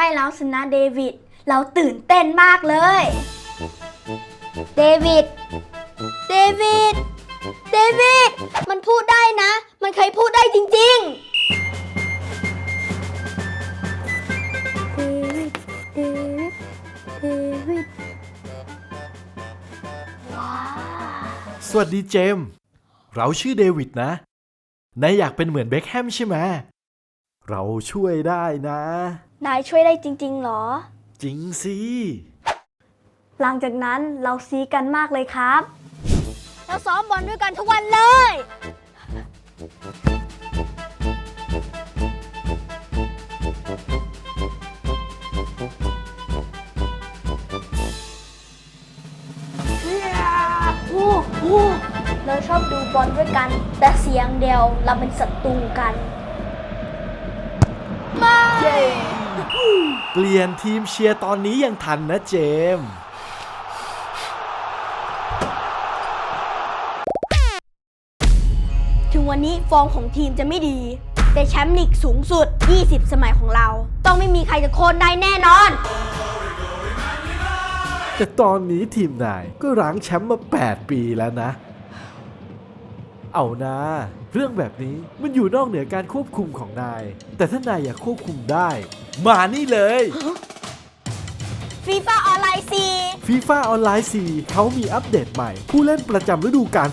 ล้แล้วสินะเดวิด เราตื่นเต้นมากเลย เดวิด เดวิด เดวิด มันพูดได้นะ มันเคยพูดได้จริง ๆ เดวิด เดวิด เดวิด ว้าว สวัสดีเจมส์เราชื่อเดวิดนะ นายอยากเป็นเหมือนเบ็คแฮมใช่ไหม เราช่วยได้นะ นายช่วยได้จริงๆเหรอ จริงสิ หลังจากนั้นเราซีกันมากเลยครับ เราซ้อมบอลด้วยกันทุกวันเลย โอ้โหเราชอบดูบอลด้วยกัน แต่เสียงเดียวเราเป็นศัตรูกัน ไม่เปลี่ยนทีมเชียร์ตอนนี้ยังทันนะเจมส์ถึงวันนี้ฟอร์มของทีมจะไม่ดี แต่แชมป์ลีกสูงสุด 20 สมัยของเรา ต้องไม่มีใครจะโค่นได้แน่นอน แต่ตอนนี้ทีมนายก็รั้งแชมป์มา 8 ปีแล้วนะ เอานะเรื่องแบบนี้มันอยู่นอกเหนือการควบคุมของนาย แต่ถ้านายอยากควบคุมได้ มานี่เลย ฟีฟ่าออนไลน์ฟีฟ่าออนไลน์4เขามีอัปเดตใหม่ ผู้เล่นประจำฤดูกาล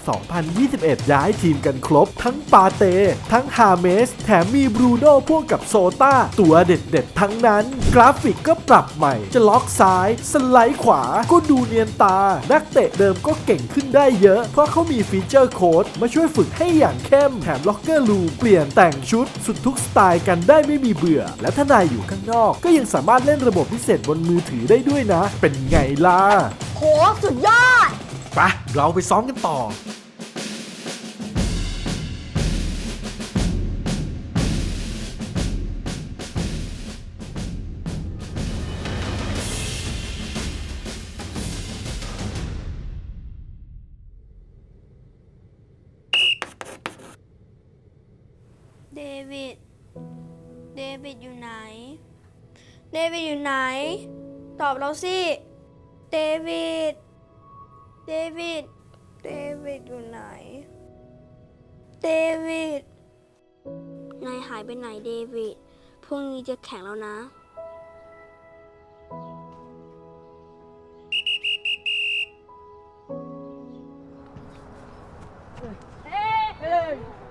2021 ย้ายทีมกันครบ ทั้งปาเต้ทั้งฮาเมส แถมมีบรูโน่พ่วงกับโซต้า ตัวเด็ดๆ ทั้งนั้น กราฟิกก็ปรับใหม่ จะล็อกซ้าย สไลด์ขวา ก็ดูเนียนตา นักเตะเดิมก็เก่งขึ้นได้เยอะ เพราะเขามีฟีเจอร์โค้ดมาช่วยฝึกให้อย่างเข้ม แถมล็อกเกอร์ลูเปลี่ยนแต่งชุด สุดทุกสไตล์กันได้ไม่มีเบื่อ และถ้านายอยู่ข้างนอก ก็ยังสามารถเล่นระบบพิเศษบนมือถือได้ด้วยนะ เป็นไงล่ะ4โหสุดยอด ไปเราไปซ้อมกันต่อ เดวิด เดวิดอยู่ไหน เดวิดอยู่ไหน ตอบเราสิเดวิดเดวิดเดวิดอยู่ไหนเดวิดนายหายไปไหนเดวิดพรุ่งนี้จะแข่งแล้วนะเ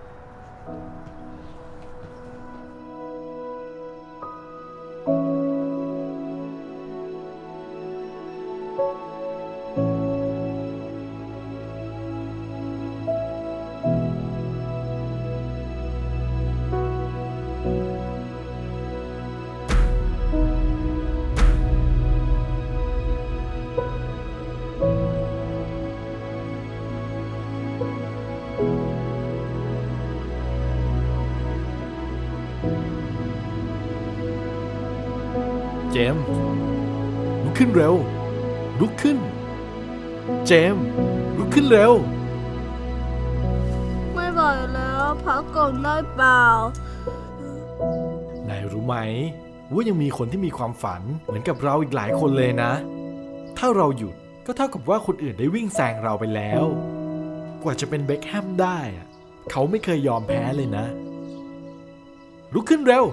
จมส์ลุกขึ้นเร็ว ลุกขึ้น เจมส์ลุกขึ้นเร็ว ไม่ไหวแล้วพักก่อนได้เปล่านายรู้ไหม ว่ายังมีคนที่มีความฝันเหมือนกับเราอีกหลายคนเลยนะ ถ้าเราหยุดก็เท่ากับว่าคนอื่นได้วิ่งแซงเราไปแล้ว กว่าจะเป็นเบ็คแฮมได้อะเขาไม่เคยยอมแพ้เลยนะ ลุกขึ้นเร็ว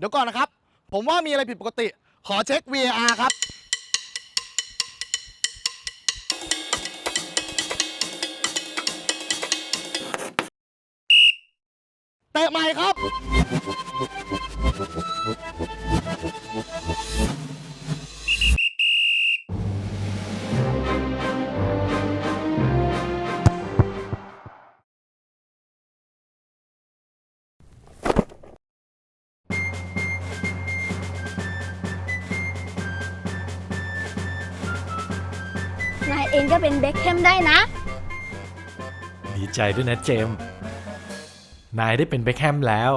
เดี๋ยวก่อนนะครับ ผมว่ามีอะไรผิดปกติ ขอเช็ค VAR ครับ เตะใหม่ครับ นายเองก็เป็นเบ็คแฮมได้นะ ดีใจด้วยนะเจมส์นายได้เป็นเบคแฮมแล้ว